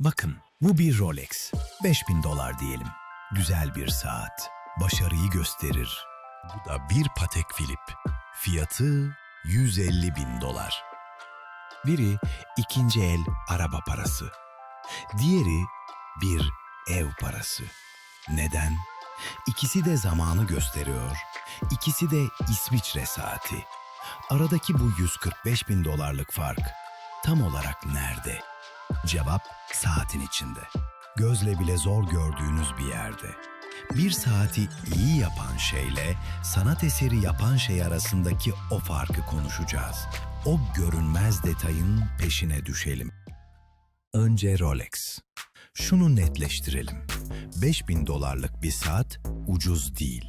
Bakın bu bir Rolex. 5000 dolar diyelim. Güzel bir saat. Başarıyı gösterir. Bu da bir Patek Philippe. Fiyatı 150 bin dolar. Biri ikinci el araba parası. Diğeri bir ev parası. Neden? İkisi de zamanı gösteriyor. İkisi de İsviçre saati. Aradaki bu 145 bin dolarlık fark tam olarak nerede? Cevap saatin içinde. Gözle bile zor gördüğünüz bir yerde. Bir saati iyi yapan şeyle sanat eseri yapan şey arasındaki o farkı konuşacağız. O görünmez detayın peşine düşelim. Önce Rolex. Şunu netleştirelim. 5000 dolarlık bir saat ucuz değil.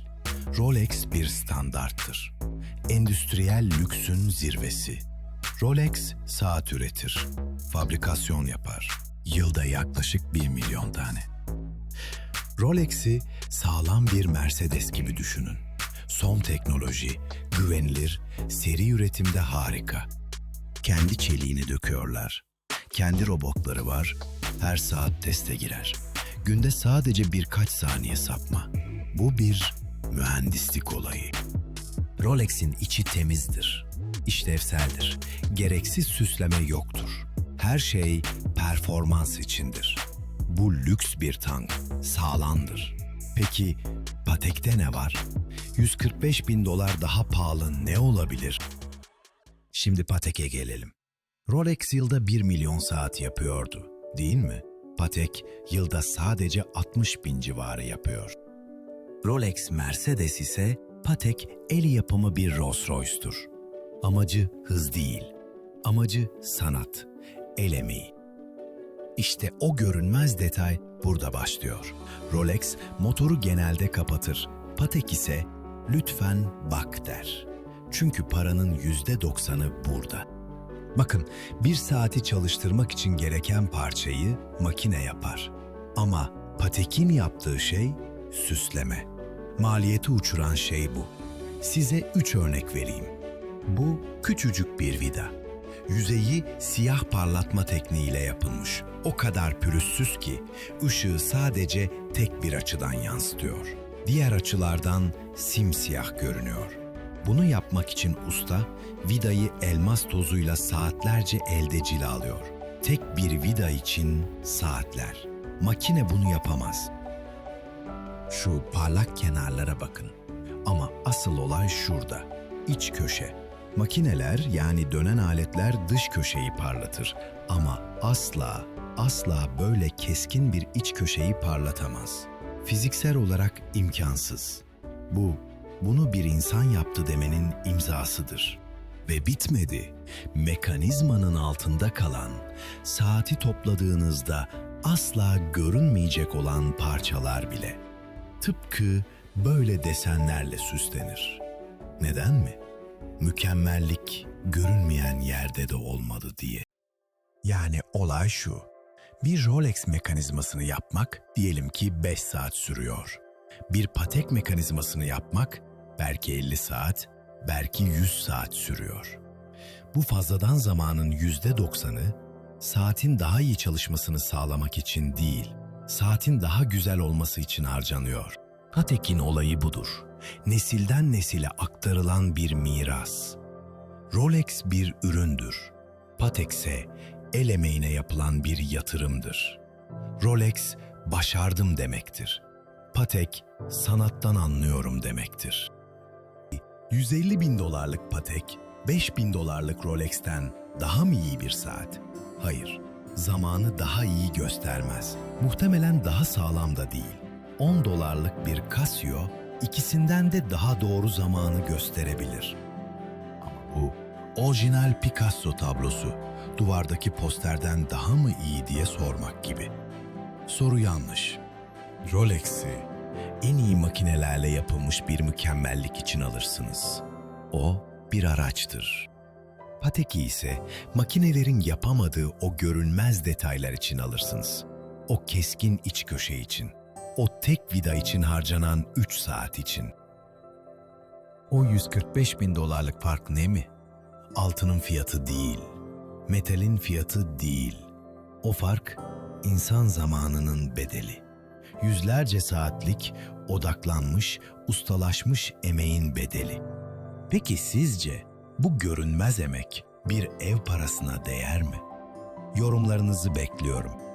Rolex bir standarttır. Endüstriyel lüksün zirvesi. Rolex saat üretir, fabrikasyon yapar. Yılda yaklaşık 1 milyon tane. Rolex'i sağlam bir Mercedes gibi düşünün. Son teknoloji, güvenilir, seri üretimde harika. Kendi çeliğini döküyorlar. Kendi robotları var, her saat teste girer. Günde sadece birkaç saniye sapma. Bu bir mühendislik olayı. Rolex'in içi temizdir, işlevseldir. Gereksiz süsleme yoktur. Her şey performans içindir. Bu lüks bir tank, sağlamdır. Peki Patek'te ne var? 145 bin dolar daha pahalı ne olabilir? Şimdi Patek'e gelelim. Rolex yılda 1 milyon saat yapıyordu, değil mi? Patek yılda sadece 60 bin civarı yapıyor. Rolex Mercedes ise Patek el yapımı bir Rolls Royce'tur. Amacı hız değil, amacı sanat, el emeği. İşte o görünmez detay burada başlıyor. Rolex motoru genelde kapatır, Patek ise lütfen bak der. Çünkü paranın yüzde doksanı burada. Bakın bir saati çalıştırmak için gereken parçayı makine yapar. Ama Patek'in yaptığı şey süsleme. Maliyeti uçuran şey bu. Size üç örnek vereyim. Bu küçücük bir vida. Yüzeyi siyah parlatma tekniğiyle yapılmış. O kadar pürüzsüz ki ışığı sadece tek bir açıdan yansıtıyor. Diğer açılardan simsiyah görünüyor. Bunu yapmak için usta vidayı elmas tozuyla saatlerce elde cilalıyor. Tek bir vida için saatler. Makine bunu yapamaz. Şu parlak kenarlara bakın. Ama asıl olay şurada. İç köşe. Makineler yani dönen aletler dış köşeyi parlatır ama asla asla böyle keskin bir iç köşeyi parlatamaz. Fiziksel olarak imkansız. Bu bunu bir insan yaptı demenin imzasıdır. Ve bitmedi. Mekanizmanın altında kalan, saati topladığınızda asla görünmeyecek olan parçalar bile. Tıpkı böyle desenlerle süslenir. Neden mi? Mükemmellik görünmeyen yerde de olmadı diye. Yani olay şu. Bir Rolex mekanizmasını yapmak diyelim ki 5 saat sürüyor. Bir Patek mekanizmasını yapmak belki 50 saat, belki 100 saat sürüyor. Bu fazladan zamanın %90'ı saatin daha iyi çalışmasını sağlamak için değil, saatin daha güzel olması için harcanıyor. Patek'in olayı budur. Nesilden nesile aktarılan bir miras. Rolex bir üründür. Patek ise el emeğine yapılan bir yatırımdır. Rolex başardım demektir. Patek sanattan anlıyorum demektir. 150 bin dolarlık Patek, 5 bin dolarlık Rolex'ten daha mı iyi bir saat? Hayır, zamanı daha iyi göstermez. Muhtemelen daha sağlam da değil. 10 dolarlık bir Casio, ikisinden de daha doğru zamanı gösterebilir. Ama bu, orijinal Picasso tablosu, duvardaki posterden daha mı iyi diye sormak gibi. Soru yanlış. Rolex'i en iyi makinelerle yapılmış bir mükemmellik için alırsınız. O bir araçtır. Pateki ise makinelerin yapamadığı o görünmez detaylar için alırsınız. O keskin iç köşe için, o tek vida için harcanan 3 saat için. O 145 bin dolarlık fark ne mi? Altının fiyatı değil, metalin fiyatı değil. O fark insan zamanının bedeli. Yüzlerce saatlik odaklanmış, ustalaşmış emeğin bedeli. Peki sizce bu görünmez emek bir ev parasına değer mi? Yorumlarınızı bekliyorum.